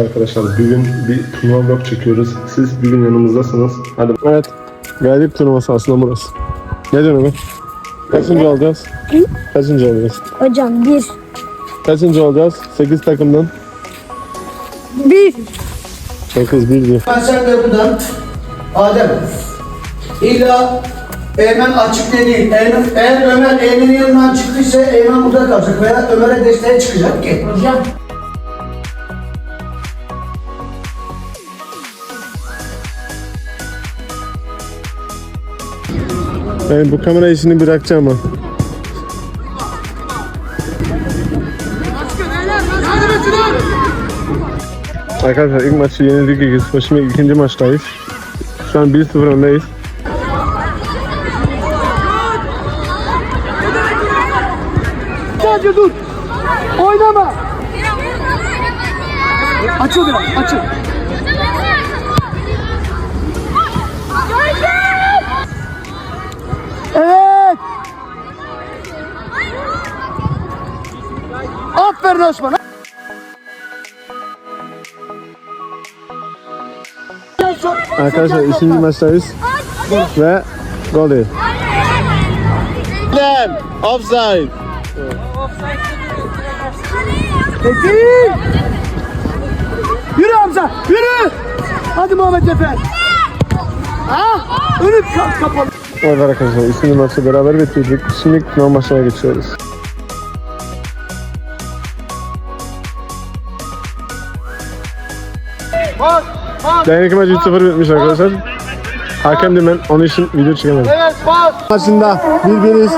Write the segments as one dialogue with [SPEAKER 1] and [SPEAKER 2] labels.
[SPEAKER 1] Arkadaşlar bugün bir turnuva vlog çekiyoruz. Siz bugün yanımızdasınız. Hadi. Evet. Galip turnuvası aslında burası. Ne Ömer? Kaçıncı olacağız? Kaçıncı olacağız?
[SPEAKER 2] Hocam bir.
[SPEAKER 1] Kaçıncı olacağız? 8 takımdan.
[SPEAKER 2] Bir.
[SPEAKER 1] 9 1 diyor.
[SPEAKER 3] Ben sen de buradan Adem illa Eymen açık değil. Eymen, eğer Ömer Eymen'in yanından çıktıysa Eymen burada kalacak veya Ömer'e desteğe çıkacak ki. Hocam.
[SPEAKER 1] Ben bu kamera işini bırakacağım ama. Arkadaşlar ilk maçı yenildik ilk Şimdi ikinci maçtayız. Şu an 1-0 öndeyiz.
[SPEAKER 3] Sadece dur. Oynama. Açıl biraz açıl. Aferin Osman.
[SPEAKER 1] Arkadaşlar ikinci maçtayız. Ve gol değil. Dem, offside.
[SPEAKER 3] Peki. Yürü Hamza, yürü. Hadi Muhammed Efe. Ha? Önü ka- kapalı.
[SPEAKER 1] Evet arkadaşlar ikinci maçı beraber bitirdik. Şimdi final maçına geçiyoruz. Dayanıklı maçı 3-0 bitmiş arkadaşlar. Hakemdim ben, onun için video çekemedim.
[SPEAKER 3] Evet bas.
[SPEAKER 1] Maçında 1-1'iz.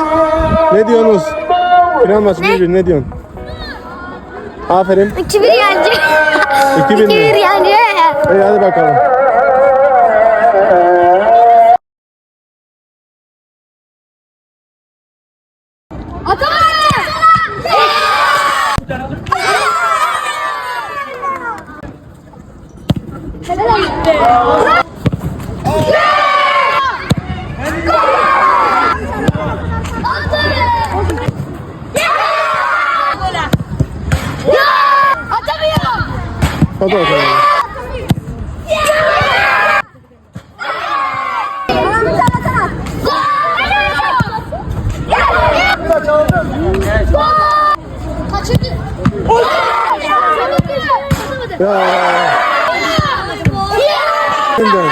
[SPEAKER 1] Ne diyorsunuz? Final maçı 1-1 ne diyorsun? Aferin.
[SPEAKER 2] 2 bir yancı.
[SPEAKER 1] 2-1
[SPEAKER 2] 2 bir
[SPEAKER 1] mi?
[SPEAKER 2] yancı.
[SPEAKER 1] İyi hadi bakalım. Hadi bakalım.
[SPEAKER 2] Kaçırdı.
[SPEAKER 1] 된다.